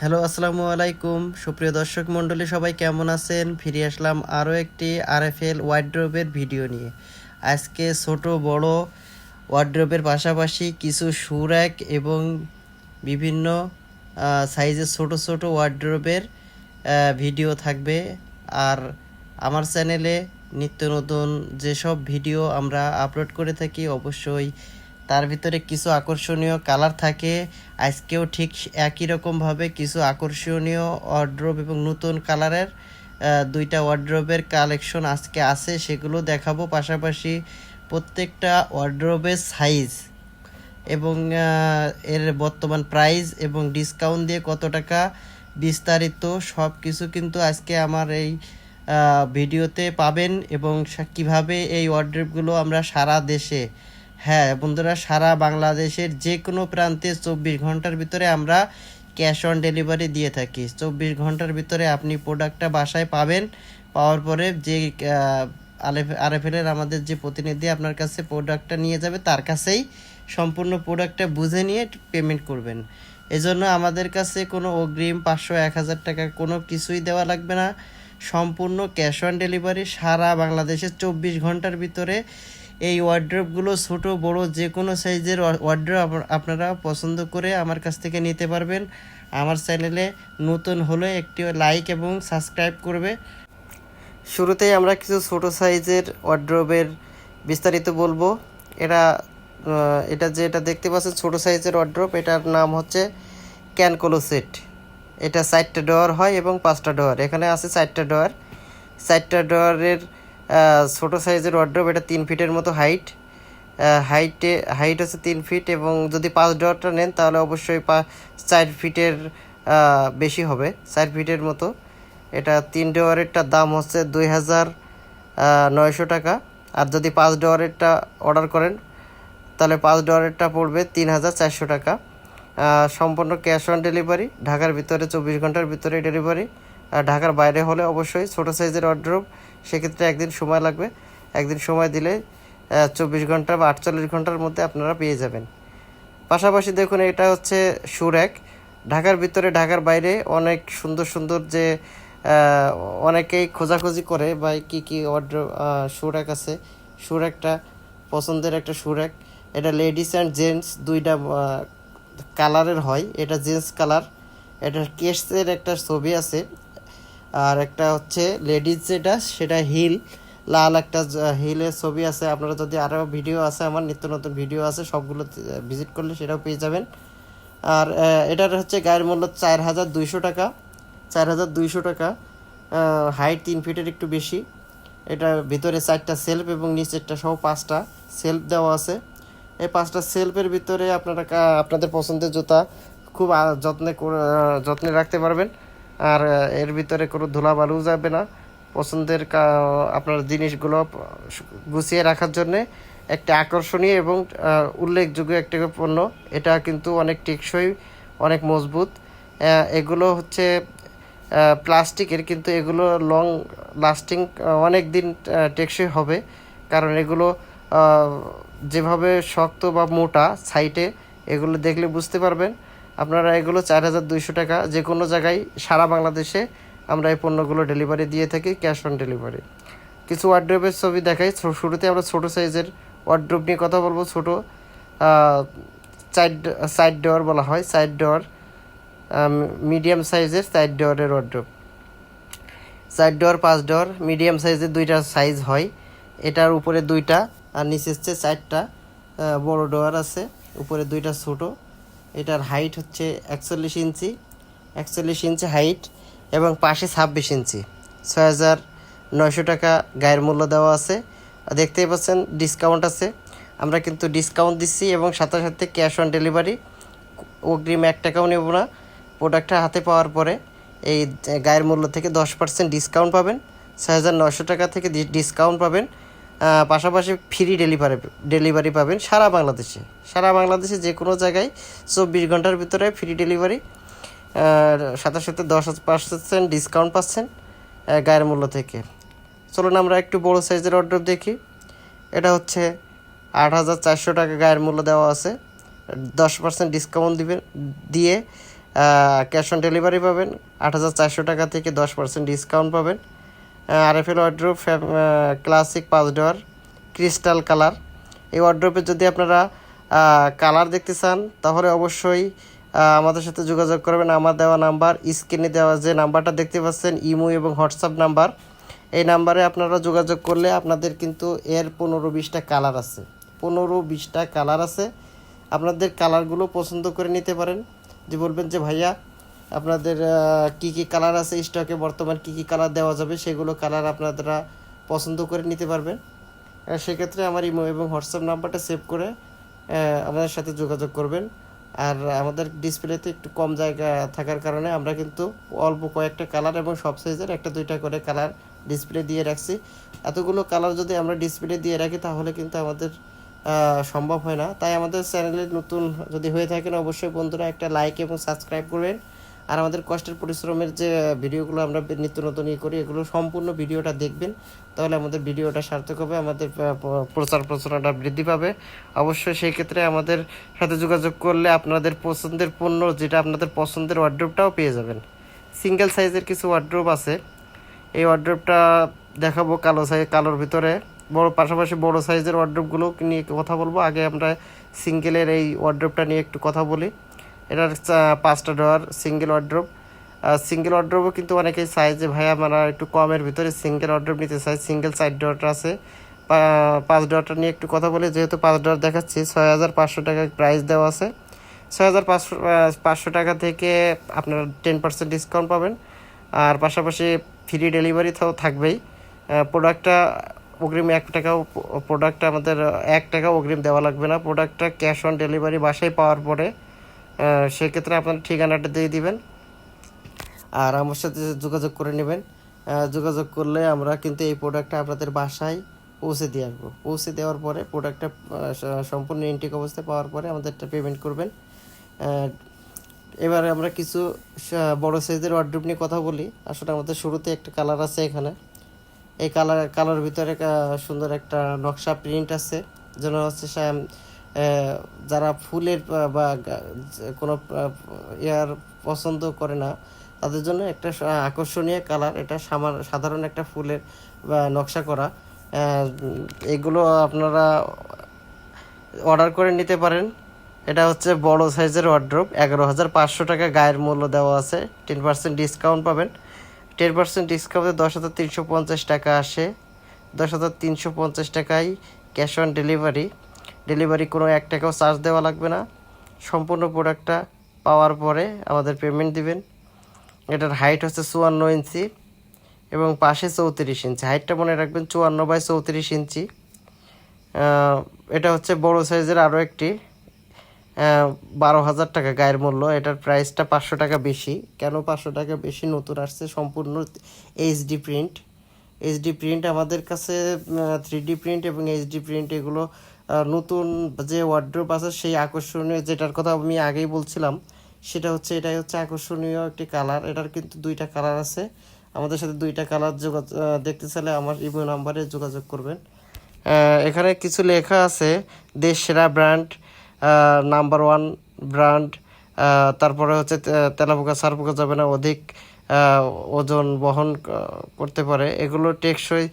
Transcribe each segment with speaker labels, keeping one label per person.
Speaker 1: Hello, আসসালামু আলাইকুম। সুপ্রিয় দর্শক মণ্ডলী, সবাই কেমন আছেন? ফিরে আসলাম আরও একটি আরএফএল ওয়ার্ড্রোবের ভিডিও নিয়ে। আজকে ছোট, বড় ওয়ার্ড্রোবের পাশাপাশি কিছু সুরাক এবং বিভিন্ন সাইজের ছোট ছোট ওয়ার্ড্রোবের ভিডিও থাকবে। আর আমার চ্যানেলে নিত্য নতুন যেসব ভিডিও আমরা আপলোড করে থাকি, অবশ্যই তার ভিতরে কিছু আকর্ষণীয় কালার থাকে। আজকেও ঠিক একই রকমভাবে কিছু আকর্ষণীয় ওয়ার্ড্রোব এবং নতুন কালারের দুইটা ওয়ার্ড্রোবের কালেকশন আজকে আছে, সেগুলো দেখাবো। পাশাপাশি প্রত্যেকটা ওয়ার্ড্রোবের সাইজ এবং এর বর্তমান প্রাইস এবং ডিসকাউন্ট দিয়ে কত টাকা বিস্তারিত সব কিছু কিন্তু আজকে আমার এই ভিডিওতে পাবেন এবং কীভাবে এই ওয়ার্ড্রোবগুলো আমরা সারা দেশে হ্যাঁ বন্ধুরা, সারা বাংলাদেশের যে কোনো প্রান্তে চব্বিশ ঘণ্টার ভিতরে আমরা ক্যাশ অন ডেলিভারি দিয়ে থাকি। চব্বিশ ঘণ্টার ভিতরে আপনি প্রোডাক্টটা বাসায় পাবেন, পাওয়ার পরে যে আরএফএলের আমাদের যে প্রতিনিধি আপনার কাছে প্রোডাক্টটা নিয়ে যাবে, তার কাছেই সম্পূর্ণ প্রোডাক্টটা বুঝে নিয়ে পেমেন্ট করবেন। এজন্য আমাদের কাছে কোনো অগ্রিম পাঁচশো, এক হাজার টাকা কোনো কিছুই দেওয়া লাগবে না। সম্পূর্ণ ক্যাশ অন ডেলিভারি সারা বাংলাদেশের চব্বিশ ঘণ্টার ভিতরে এই ওয়ার্ড্রপগুলো ছোট, বড় যে কোনো সাইজের ওয়ার্ড্রপ আপনারা পছন্দ করে আমার কাছ থেকে নিতে পারবেন। আমার চ্যানেলে নতুন হলে একটি লাইক এবং সাবস্ক্রাইব করবে। শুরুতেই আমরা কিছু ছোট সাইজের ওয়ার্ড্রোবের বিস্তারিত বলব। এটা এটা যেটা দেখতে পাচ্ছেন, ছোট সাইজের ওয়ার্ড্রোব এটার নাম হচ্ছে ক্যানকোলো সেট এটা চারটা ডোয়ার হয় এবং পাঁচটা ডোয়ার এখানে আছে চারটা ডোয়ার চারটা ডোয়ারের ছোট সাইজের ওয়ার্ড্রোব এটা তিন ফিটের মতো হাইট হাইটে হাইট হচ্ছে তিন ফিট এবং যদি পাঁচ ডোয়ারটা নেন, তাহলে অবশ্যই পা চার ফিটের বেশি হবে, চার ফিটের মতো। এটা তিন ডোয়ারেরটার দাম হচ্ছে দুই হাজার নয়শো টাকা। আর যদি পাঁচ ডোয়ারেরটা অর্ডার করেন, তাহলে পাঁচ ডলারেরটা পড়বে তিন হাজার চারশো টাকা। সম্পূর্ণ ক্যাশ অন ডেলিভারি ঢাকার ভিতরে, চব্বিশ ঘণ্টার ভিতরে ডেলিভারি আর ঢাকার বাইরে হলে অবশ্যই ছোটো সাইজের অর্ডার সেক্ষেত্রে একদিন সময় লাগবে। একদিন সময় দিলে চব্বিশ ঘণ্টা বা আটচল্লিশ ঘণ্টার মধ্যে আপনারা পেয়ে যাবেন। পাশাপাশি দেখুন, এটা হচ্ছে সুরেক। ঢাকার ভিতরে, ঢাকার বাইরে অনেক সুন্দর সুন্দর যে অনেকেই খোঁজাখুঁজি করে বা কী কী অর্ডার সুরেক আছে। সুরেকটা পছন্দের একটা সুরেক। এটা লেডিস অ্যান্ড জেন্টস দুইটা কালারের হয়। এটা জেন্টস কালার এটা কেসের একটা ছবি আছে। আর একটা হচ্ছে লেডিস যেটা, সেটা হিল। লাল একটা হিলের ছবি আছে। আপনারা যদি আরও ভিডিও আছে, আমার নিত্য নতুন ভিডিও আছে, সবগুলো ভিজিট করলে সেটাও পেয়ে যাবেন। আর এটার হচ্ছে গায়ের মূল্য চার হাজার দুইশো টাকা। চার হাজার দুইশো টাকা। হাইট তিন ফিটের একটু বেশি। এটা ভিতরে চারটা সেলফ এবং নিচেরটা সহ পাঁচটা সেলফ দেওয়া আছে। এই পাঁচটা সেলফের ভিতরে আপনারা আপনাদের পছন্দের জুতা খুব যত্নে যত্নে রাখতে পারবেন। আর এর ভিতরে কোনো ধুলাবালু যাবে না। পছন্দের আপনার জিনিসগুলো গুছিয়ে রাখার জন্যে একটা আকর্ষণীয় এবং উল্লেখযোগ্য একটা পণ্য। এটা কিন্তু অনেক টেকসই, অনেক মজবুত। এগুলো হচ্ছে প্লাস্টিকের, কিন্তু এগুলো লং লাস্টিং অনেক দিন টেকসই হবে। কারণ এগুলো যেভাবে শক্ত বা মোটা সাইটে, এগুলো দেখলে বুঝতে পারবেন। আপনারা এগুলো চার হাজার দুইশো টাকা যে কোনো জায়গায় সারা বাংলাদেশে আমরা এই পণ্যগুলো ডেলিভারি দিয়ে থাকি ক্যাশ অন ডেলিভারি কিছু ওয়ার্ড্রোবের ছবি দেখাই। শুরুতে আমরা ছোট সাইজের ওয়ার্ড্রোব নিয়ে কথা বলব। ছোট সাইড সাইড ডোয়ার বলা হয়। সাইড ডোয়ার মিডিয়াম সাইজের সাইড ডোয়ারের ওয়ার্ড্রোব সাইড ডোয়ার পাঁচ ডোয়ার মিডিয়াম সাইজের দুইটা সাইজ হয়। এটার উপরে দুইটা আর নিচে চারটা বড় ডোয়ার আছে। উপরে দুইটা ছোট। এটার হাইট হচ্ছে একচল্লিশ ইঞ্চি একচল্লিশ ইঞ্চি হাইট এবং পাশে ছাব্বিশ ইঞ্চি। ছয় হাজার নয়শো টাকা গায়ের মূল্য দেওয়া আছে। দেখতেই পাচ্ছেন ডিসকাউন্ট আছে। আমরা কিন্তু ডিসকাউন্ট দিচ্ছি এবং সাথে সাথে ক্যাশ অন ডেলিভারি অগ্রিম এক টাকাও নেব না। প্রোডাক্টটা হাতে পাওয়ার পরে এই গায়ের মূল্য থেকে দশ পার্সেন্ট ডিসকাউন্ট পাবেন। ছয় হাজার নশো টাকা থেকে ডিসকাউন্ট পাবেন। পাশাপাশি ফ্রি ডেলিভারি ডেলিভারি পাবেন সারা বাংলাদেশে। সারা বাংলাদেশে যে কোনো জায়গায় চব্বিশ ঘণ্টার ভিতরে ফ্রি ডেলিভারি সাথে সাথে দশ পার্সেন্ট ডিসকাউন্ট পাচ্ছেন গায়ের মূল্য থেকে। চলুন আমরা একটু বড় সাইজের অর্ডার দেখি। এটা হচ্ছে আট হাজার চারশো টাকা গায়ের মূল্য দেওয়া আছে। দশ পার্সেন্ট ডিসকাউন্ট দিবেন, দিয়ে ক্যাশ অন ডেলিভারি পাবেন। আট হাজার চারশো টাকা থেকে দশ পার্সেন্ট ডিসকাউন্ট পাবেন। আরএফএল ওয়ার্ড্রোপ ক্লাসিক পাঁচ ডোয়ার ক্রিস্টাল কালার এই ওয়ার্ড্রোপে যদি আপনারা কালার দেখতে চান, তাহলে অবশ্যই আমাদের সাথে যোগাযোগ করবেন। আমার দেওয়া নাম্বার স্ক্রিনে দেওয়া যে নাম্বারটা দেখতে পাচ্ছেন, ইমো এবং হোয়াটসঅ্যাপ নাম্বার। এই নাম্বারে আপনারা যোগাযোগ করলে আপনাদের কিন্তু এর পনেরো বিশটা কালার আছে। পনেরো বিশটা কালার আছে। আপনাদের কালারগুলো পছন্দ করে নিতে পারেন। যে বলবেন যে, ভাইয়া আপনাদের কি কি কালার আছে স্টকে বর্তমান কি কি কালার দেওয়া যাবে, সেগুলো কালার আপনারা পছন্দ করে নিতে পারবেন। সেক্ষেত্রে আমার ইমো এবং হোয়াটসঅ্যাপ নাম্বারটা সেভ করে আমাদের সাথে যোগাযোগ করবেন। আর আমাদের ডিসপ্লেতে একটু কম জায়গা থাকার কারণে আমরা কিন্তু অল্প কয়েকটা কালার এবং সব সাইজের একটা দুইটা করে কালার ডিসপ্লে দিয়ে রাখছি। এতগুলো কালার যদি আমরা ডিসপ্লে দিয়ে রাখি, তাহলে কিন্তু আমাদের সম্ভব হয় না। তাই আমাদের চ্যানেলে নতুন যদি হয়ে থাকেন, অবশ্যই বন্ধুরা একটা লাইক এবং সাবস্ক্রাইব করবেন। আর আমাদের কষ্টের পরিশ্রমের যে ভিডিওগুলো আমরা নিত্য নতুন ইয়ে করি, এগুলো সম্পূর্ণ ভিডিওটা দেখবেন। তাহলে আমাদের ভিডিওটা সার্থক হবে, আমাদের প্রচার প্রচারণা বৃদ্ধি পাবে। অবশ্যই সেই ক্ষেত্রে আমাদের সাথে যোগাযোগ করলে আপনাদের পছন্দের পণ্য যেটা আপনাদের পছন্দের ওয়ার্ড্রোপটাও পেয়ে যাবেন। সিঙ্গেল সাইজের কিছু ওয়ার্ড্রোপ আছে। এই ওয়ার্ড্রোপটা দেখাবো কালো সাইজ কালোর ভিতরে। বড়, পাশাপাশি বড় সাইজের ওয়ার্ড্রোপগুলো নিয়ে কথা বলব। আগে আমরা সিঙ্গেলের এই ওয়ার্ড্রোপটা নিয়ে একটু কথা বলি। এটার পাঁচটা ডোয়ার সিঙ্গেল ওয়ার্ড্রোপ সিঙ্গেল ওয়ার্ড্রোপও কিন্তু অনেকেই চায় যে ভাই আমরা একটু কমের ভিতরে সিঙ্গেল ওয়ার্ড্রোপ নিতে চাই সিঙ্গেল সাইড ডোয়ারটা আছে। পাঁচ ডোয়ারটা নিয়ে একটু কথা বলি। যেহেতু পাঁচ ডোয়ার দেখাচ্ছি, ছয় হাজার পাঁচশো টাকা প্রাইস দেওয়া আছে। ছয় হাজার পাঁচশো পাঁচশো টাকা থেকে আপনারা টেন পার্সেন্ট ডিসকাউন্ট পাবেন। আর পাশাপাশি ফ্রি ডেলিভারি তো থাকবেই। প্রোডাক্টটা অগ্রিম এক টাকাও প্রোডাক্টটা আমাদের এক টাকাও অগ্রিম দেওয়া লাগবে না। প্রোডাক্টটা ক্যাশ অন ডেলিভারি বাসায় পাওয়ার পরে সেক্ষেত্রে আপনার ঠিকানাটা দিয়ে দিবেন আর আমার সাথে যোগাযোগ করে নেবেন। যোগাযোগ করলে আমরা কিন্তু এই প্রোডাক্টটা আপনাদের বাসায় পৌঁছে দিয়ে আসব। পৌঁছে দেওয়ার পরে প্রোডাক্টটা সম্পূর্ণ ইনটেক অবস্থায় পাওয়ার পরে আমাদেরটা পেমেন্ট করবেন। এবারে আমরা কিছু বড় সাইজের ওয়ার্ড্রোপ নিয়ে কথা বলি। আসলে আমাদের শুরুতে একটা কালার আছে এখানে। এই কালার কালার ভিতরে সুন্দর একটা নকশা প্রিন্ট আছে। যেন হচ্ছে যারা ফুলের বা কোনো ইয়ার পছন্দ করে না, তাদের জন্য একটা আকর্ষণীয় কালার, এটা সাধারণ একটা ফুলের নকশা করা। এগুলো আপনারা অর্ডার করে নিতে পারেন। এটা হচ্ছে বড় সাইজের ওয়ার্ড্রোপ এগারো হাজার পাঁচশো টাকা গায়ের মূল্য দেওয়া আছে। টেন পার্সেন্ট ডিসকাউন্ট পাবেন। টেন পার্সেন্ট ডিসকাউন্টে দশ হাজার তিনশো পঞ্চাশ টাকা আসে। দশ হাজার তিনশো পঞ্চাশ টাকায় ক্যাশ অন ডেলিভারি ডেলিভারি কোনো এক টাকাও চার্জ দেওয়া লাগবে না। সম্পূর্ণ প্রোডাক্টটা পাওয়ার পরে আমাদের পেমেন্ট দিবেন। এটার হাইট হচ্ছে চুয়ান্ন ইঞ্চি এবং পাশে চৌত্রিশ ইঞ্চি। হাইটটা মনে রাখবেন চুয়ান্ন বাই চৌত্রিশ ইঞ্চি। এটা হচ্ছে বড় সাইজের আরও একটি। বারো হাজার টাকা গায়ের মূল্য। এটার প্রাইসটা পাঁচশো টাকা বেশি। কেন পাঁচশো টাকা বেশি? নতুন আসছে সম্পূর্ণ এইচডি প্রিন্ট। এইচডি প্রিন্ট আমাদের কাছে থ্রি প্রিন্ট এবং এইচডি প্রিন্ট এগুলো নতুন যে ওয়ার্ড্রোপ আছে, সেই আকর্ষণীয় যেটার কথা আমি আগেই বলছিলাম, সেটা হচ্ছে এটাই হচ্ছে আকর্ষণীয় একটি কালার এটার কিন্তু দুইটা কালার আছে। আমাদের সাথে দুইটা কালার যোগাযোগ দেখতে চাইলে আমার ইমো নাম্বারে যোগাযোগ করবেন। এখানে কিছু লেখা আছে, দেশ সেরা ব্র্যান্ড নাম্বার ওয়ান ব্র্যান্ড তারপরে হচ্ছে তেলাপোকা সারপোকা যাবে না, অধিক ওজন বহন করতে পারে। এগুলো টেকসই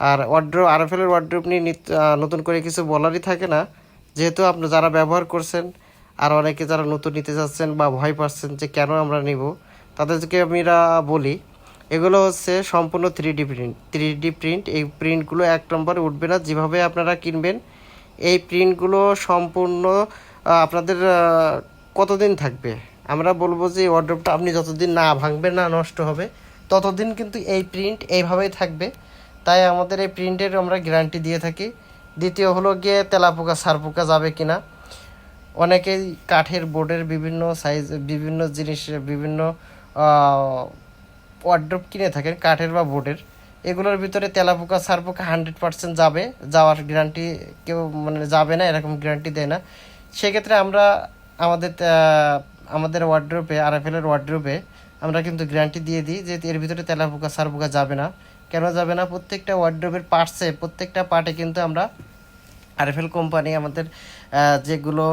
Speaker 1: আর ওয়ার্ড্রোপ আরএফএলের ওয়ার্ড্রোপ নিয়ে নিত- নতুন করে কিছু বলারই থাকে না। যেহেতু আপনি যারা ব্যবহার করছেন আর অনেকে যারা নতুন নিতে চাচ্ছেন বা ভয় পাচ্ছেন যে কেন আমরা নিব, তাদেরকে আমরা বলি, এগুলো হচ্ছে সম্পূর্ণ three D print three D print এই প্রিন্টগুলো এক নম্বরে উঠবে না। যেভাবে আপনারা কিনবেন, এই প্রিন্টগুলো সম্পূর্ণ আপনাদের কতদিন থাকবে? আমরা বলব যে ওয়ার্ড্রোপটা আপনি যতদিন না ভাঙবেন না নষ্ট হবে, ততদিন কিন্তু এই প্রিন্ট এইভাবেই থাকবে। তাই আমাদের এই প্রিন্টের আমরা গ্যারান্টি দিয়ে থাকি। দ্বিতীয় হলো গিয়ে তেলাপোকা, সারপোকা যাবে কিনা। অনেকেই কাঠের বোর্ডের বিভিন্ন সাইজ বিভিন্ন জিনিস বিভিন্ন ওয়ার্ড্রোপ কিনে থাকেন, কাঠের বা বোর্ডের এগুলোর ভিতরে তেলাপোকা, সারপোকা হান্ড্রেড পার্সেন্ট যাবে। যাওয়ার গ্যারান্টি কেউ মানে যাবে না, এরকম গ্যারান্টি দেয় না। সেক্ষেত্রে আমরা আমাদের আমাদের ওয়ার্ড্রোপে আরএফএলের ওয়ার্ড্রোপে আমরা কিন্তু গ্যারান্টি দিয়ে দিই যে এর ভিতরে তেলাপোকা, সারপোকা যাবে না। কেন যাবে না। প্রত্যেকটা ওয়ার্ড্রোবের পার্টসে প্রত্যেকটা পার্টে কিন্তু আমরা আরএফএল কোম্পানি আমাদের যেগুলো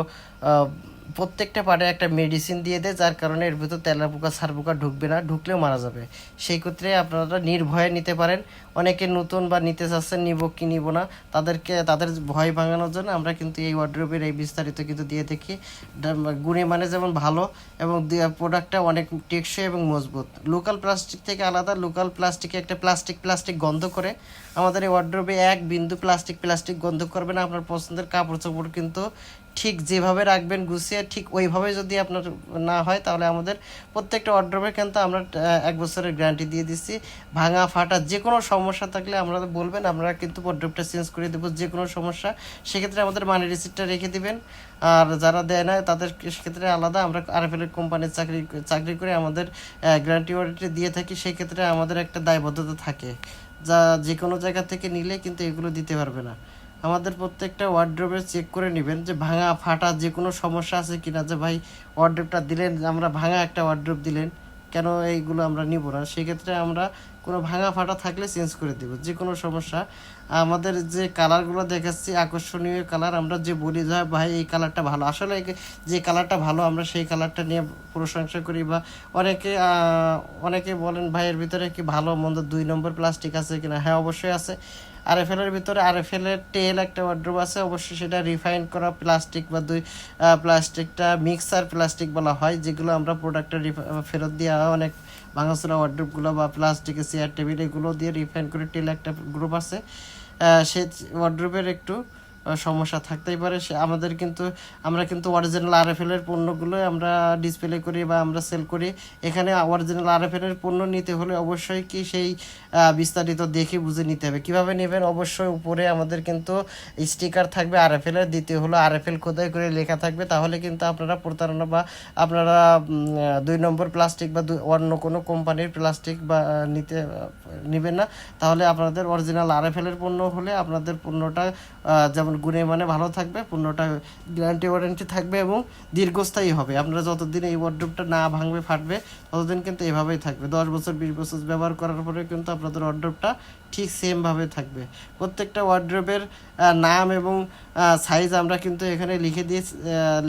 Speaker 1: প্রত্যেকটা পার্টে একটা মেডিসিন দিয়ে দেয়, যার কারণে এর ভিতর তেলা পোকা সার পোকা ঢুকবে না, ঢুকলেও মারা যাবে। সেই ক্ষেত্রে আপনারা নির্ভয়ে নিতে পারেন। অনেকে নতুন বা নিতে চাচ্ছেন, নিব কি নিব না, তাদেরকে, তাদের ভয় ভাঙানোর জন্য আমরা কিন্তু এই ওয়ার্ড্রোবের এই বিস্তারিত কিন্তু দিয়ে থাকি। গুণে মানে যেমন ভালো এবং প্রোডাক্টটা অনেক টেকসই এবং মজবুত। লোকাল প্লাস্টিক থেকে আলাদা লোকাল প্লাস্টিকে একটা প্লাস্টিক প্লাস্টিক গন্ধ করে। আমাদের এই ওয়ার্ড্রোবে এক বিন্দু প্লাস্টিক প্লাস্টিক গন্ধ করবে না। আপনার পছন্দের কাপড় চোপড় কিন্তু ঠিক যেভাবে রাখবেন, গুছিয়ে ঠিক ওইভাবে যদি আপনার না হয়, তাহলে আমাদের প্রত্যেকটা ওয়ার্ড্রোবে কিন্তু আমরা এক বছরের গ্যারান্টি দিয়ে দিচ্ছি। ভাঙা, ফাটা যে কোনো সমস্যা থাকলে আমরা বলবেন, আমরা কিন্তু ওয়ার্ড্রোবটা চেঞ্জ করে দেবো যে কোনো সমস্যা। সেক্ষেত্রে আমাদের মানি রিসিপ্টটা রেখে দিবেন। আর যারা দেয় না, তাদের সেক্ষেত্রে আলাদা। আমরা আরএফএল কোম্পানির চাকরি চাকরি করে আমাদের গ্যারান্টি ওয়ারেন্টি দিয়ে থাকি। সেই ক্ষেত্রে আমাদের একটা দায়বদ্ধতা থাকে। যা যে কোনো জায়গা থেকে নিলে কিন্তু এগুলো দিতে পারবে না। আমাদের প্রত্যেকটা ওয়ার্ড্রোবে চেক করে নেবেন যে ভাঙা, ফাটা যে কোনো সমস্যা আছে কিনা যে ভাই ওয়ার্ড্রোবটা দিলেন, আমরা ভাঙা একটা ওয়ার্ড্রোব দিলেন, কেন এইগুলো আমরা নিব না? সেক্ষেত্রে আমরা কোনো ভাঙা, ফাটা থাকলে চেঞ্জ করে দেব যে কোনো সমস্যা। আমাদের যে কালারগুলো দেখাচ্ছি, আকর্ষণীয় কালার আমরা যে বলি যে ভাই, এই কালারটা ভালো। আসলে যে কালারটা ভালো, আমরা সেই কালারটা নিয়ে প্রশংসা করি বা অনেকে অনেকে বলেন ভাইয়ের ভিতরে কি ভালো, মন্দ দুই নম্বর প্লাস্টিক আছে কিনা? হ্যাঁ অবশ্যই আছে। আরএফএল এলের ভিতরে আর এফ এলের টেল একটা ওয়ার্ড্রোব আছে, অবশ্যই সেটা রিফাইন করা প্লাস্টিক বা দুই প্লাস্টিকটা মিক্সার প্লাস্টিক বলা হয়, যেগুলো আমরা প্রোডাক্টটা ফেরত দেওয়া হয় অনেক ভাঙাচোরা ওয়ার্ড্রোবগুলো বা প্লাস্টিকের চেয়ার টেবিল এগুলো দিয়ে রিফাইন করে টেল একটা গ্রুপ আছে। সে ওয়ার্ড্রোবের একটু সমস্যা থাকতেই পারে। সে আমাদের কিন্তু, আমরা কিন্তু অরিজিনাল আরএফএল এর পণ্যগুলোই আমরা ডিসপ্লে করি বা আমরা সেল করি। এখানে অরিজিনাল আরএফএল এর পণ্য নিতে হলে অবশ্যই কি সেই বিস্তারিত দেখে বুঝে নিতে হবে। কীভাবে নেবেন? অবশ্যই উপরে আমাদের কিন্তু স্টিকার থাকবে আরএফএল এর। দ্বিতীয় হলো আর এফ এল খোদাই করে লেখা থাকবে, তাহলে কিন্তু আপনারা প্রতারণা বা আপনারা দুই নম্বর প্লাস্টিক বা অন্য কোনো কোম্পানির প্লাস্টিক বা নিতে নেবেন না। তাহলে আপনাদের অরিজিনাল আরএফএল এর পণ্য হলে আপনাদের পণ্যটা যেমন গুণে মানে ভালো থাকবে পণ্যটা গ্যারান্টি ওয়ারেন্টি থাকবে এবং দীর্ঘস্থায়ী হবে। আপনারা যতদিন এই ওয়ার্ড্রোবটা না ভাঙবে, ফাটবে, ততদিন কিন্তু এভাবেই থাকবে। দশ বছর, বিশ বছর ব্যবহার করার পরে কিন্তু আপনাদের ওয়ার্ড্রোবটা ঠিক সেমভাবে থাকবে। প্রত্যেকটা ওয়ার্ড্রোবের নাম এবং সাইজ আমরা কিন্তু এখানে লিখে দিয়ে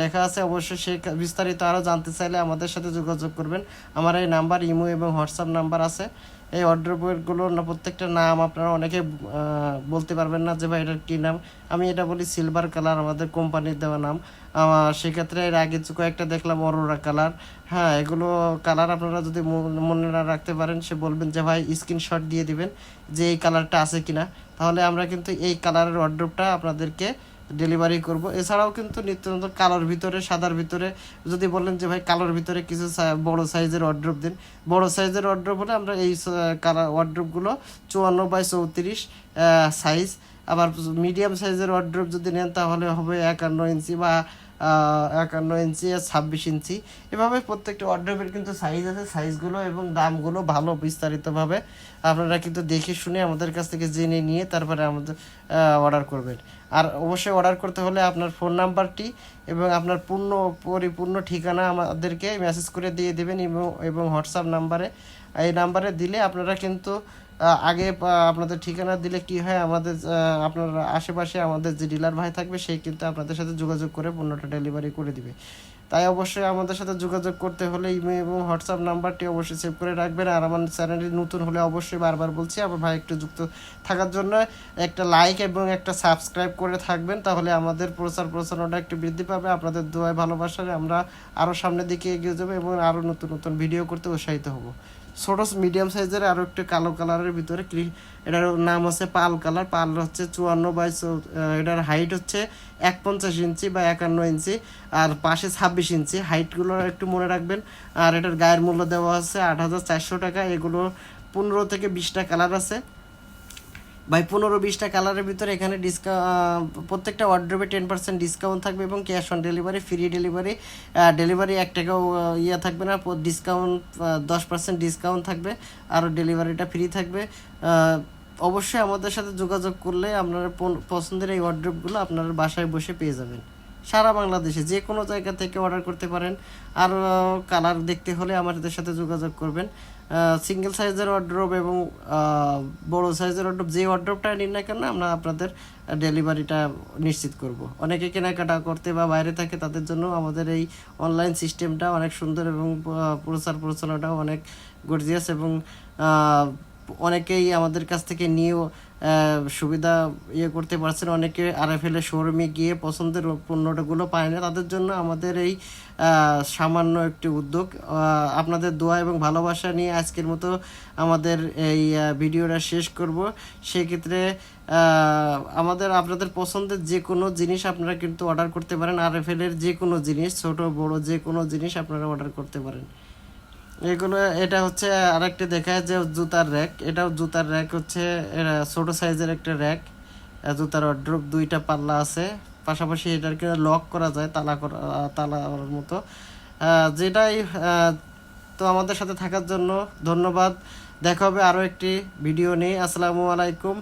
Speaker 1: লেখা আছে। অবশ্যই সে বিস্তারিত আরও জানতে চাইলে আমাদের সাথে যোগাযোগ করবেন। আমার এই নাম্বার ইমো এবং হোয়াটসঅ্যাপ নাম্বার আছে। এই অর্ডারগুলোর না, প্রত্যেকটা নাম আপনারা অনেকে বলতে পারবেন না যে ভাই এটার কী নাম। আমি এটা বলি সিলভার কালার, আমাদের কোম্পানির দেওয়া নাম। সেক্ষেত্রে এর আগে কয়েকটা দেখলাম অরোরা কালার। হ্যাঁ এগুলো কালার আপনারা যদি মনে না রাখতে পারেন, সে বলবেন যে ভাই স্ক্রিনশট দিয়ে দিবেন যে এই কালারটা আছে কিনা। তাহলে আমরা কিন্তু এই কালারের অর্ডারটা আপনাদেরকে ডেলিভারি করব। এছাড়াও কিন্তু নিত্য নতুন কালোর ভিতরে, সাদার ভিতরে, যদি বলেন যে ভাই কালোর ভিতরে কিছু বড় সাইজের অর্ড্রপ দিন। বড় সাইজের অর্ড্রপ হলে আমরা এই কালার অর্ড্রপগুলো চুয়ান্ন বাই চৌত্রিশ সাইজ আবার মিডিয়াম সাইজের অর্ড্রপ যদি নেন তাহলে হবে একান্ন ইঞ্চি বা একান্ন ইঞ্চি আর ছাব্বিশ ইঞ্চি। এভাবে প্রত্যেকটা অর্ডারের কিন্তু সাইজ আছে সাইজগুলো এবং দামগুলো ভালো বিস্তারিতভাবে আপনারা কিন্তু দেখে শুনে আমাদের কাছ থেকে জেনে নিয়ে তারপরে আমাদের অর্ডার করবেন। আর অবশ্যই অর্ডার করতে হলে আপনার ফোন নাম্বারটি এবং আপনার পূর্ণ পরিপূর্ণ ঠিকানা আমাদেরকে মেসেজ করে দিয়ে দেবেন এবং হোয়াটসঅ্যাপ নাম্বারে এই নাম্বারে দিলে আপনারা কিন্তু আগে আপনাদের ঠিকানা দিলে কি হয়? আমাদের আপনার আশেপাশে আমাদের যে ডিলার ভাই থাকবে সেই কিন্তু আপনাদের সাথে যোগাযোগ করে পণ্যটা ডেলিভারি করে দিবে। তাই অবশ্যই আমাদের সাথে যোগাযোগ করতে হলে ইমেল এবং হোয়াটসঅ্যাপ নাম্বারটি অবশ্যই সেভ করে রাখবেন। আর আমার চ্যানেলটি নতুন হলে অবশ্যই বারবার বলছি, আমার ভাই একটু যুক্ত থাকার জন্য একটা লাইক এবং একটা সাবস্ক্রাইব করে থাকবেন, তাহলে আমাদের প্রচার প্রচারণাটা একটু বৃদ্ধি পাবে। আপনাদের দোয়ায় ভালোবাসায় আমরা আরও সামনের দিকে এগিয়ে যাব এবং আরও নতুন নতুন ভিডিও করতে উৎসাহিত হব। ছোট মিডিয়াম সাইজের আরও একটু কালো কালারের ভিতরে এটার নাম হচ্ছে পাল কালার। পাল হচ্ছে চুয়ান্ন বাই এটার হাইট হচ্ছে এক পঞ্চাশ ইঞ্চি বা একান্ন ইঞ্চি আর পাশে ছাব্বিশ ইঞ্চি। হাইটগুলো একটু মনে রাখবেন। আর এটার গায়ের মূল্য দেওয়া আছে আট হাজার চারশো টাকা। এগুলো পনেরো থেকে বিশটা কালার আছে। ভাই, পনেরো বিশটা কালারের ভিতরে এখানে ডিসকাউন্ট প্রত্যেকটা অর্ডারে টেন পার্সেন্ট ডিসকাউন্ট থাকবে এবং cash on delivery free delivery delivery এক টাকাও ইয়ে থাকবে না ডিসকাউন্ট দশ পার্সেন্ট ডিসকাউন্ট থাকবে, আর ডেলিভারিটা ফ্রি থাকবে। অবশ্যই আমাদের সাথে যোগাযোগ করলে আপনারা পন- পছন্দের এই অর্ডারগুলো আপনারা বাসায় বসে পেয়ে যাবেন। সারা বাংলাদেশে যে কোনো জায়গা থেকে অর্ডার করতে পারেন। আর কালার দেখতে হলে আমাদের সাথে যোগাযোগ করবেন। সিঙ্গেল সাইজের ওয়ার্ড্রোব এবং বড়ো সাইজের ওয়ার্ড্রোব যে ওয়ার্ড্রোবটা নিন না কেন, আমরা আপনাদের ডেলিভারিটা নিশ্চিত করব। অনেকে কেনাকাটা করতে বা বাইরে থাকে, তাদের জন্য আমাদের এই অনলাইন সিস্টেমটা অনেক সুন্দর এবং প্রচার প্রচারণাটাও অনেক গর্জিয়াস এবং অনেকেই আমাদের কাছ থেকে নিয়েও সুবিধা ইয়ে করতে পারছেন। অনেকে আরএফএল এর শোরুমে গিয়ে পছন্দের পণ্যটাগুলো পায় না। তাদের জন্য আমাদের এই সামান্য একটি উদ্যোগ। আপনাদের দোয়া এবং ভালোবাসা নিয়ে আজকের মতো আমাদের এই ভিডিওটা শেষ করব। সেক্ষেত্রে আমাদের, আপনাদের পছন্দের যে কোনো জিনিস আপনারা কিন্তু অর্ডার করতে পারেন। আরএফএল এর যে কোনো জিনিস, ছোট, বড় যে কোনো জিনিস আপনারা অর্ডার করতে পারেন। এগুলো, এটা হচ্ছে আরেকটা দেখায় যে জুতার র্যাক। এটাও জুতার র্যাক হচ্ছে এটা ছোট সাইজের একটা র্যাক। জুতার ওয়ার্ড্রোব দুইটা পাল্লা আছে। পাশাপাশি এটাকে লক করা যায়, তালা করা তালার মতো। যেটাই তো আমাদের সাথে থাকার জন্য ধন্যবাদ। দেখা হবে আরও একটি ভিডিও নিয়ে। আসসালামু আলাইকুম।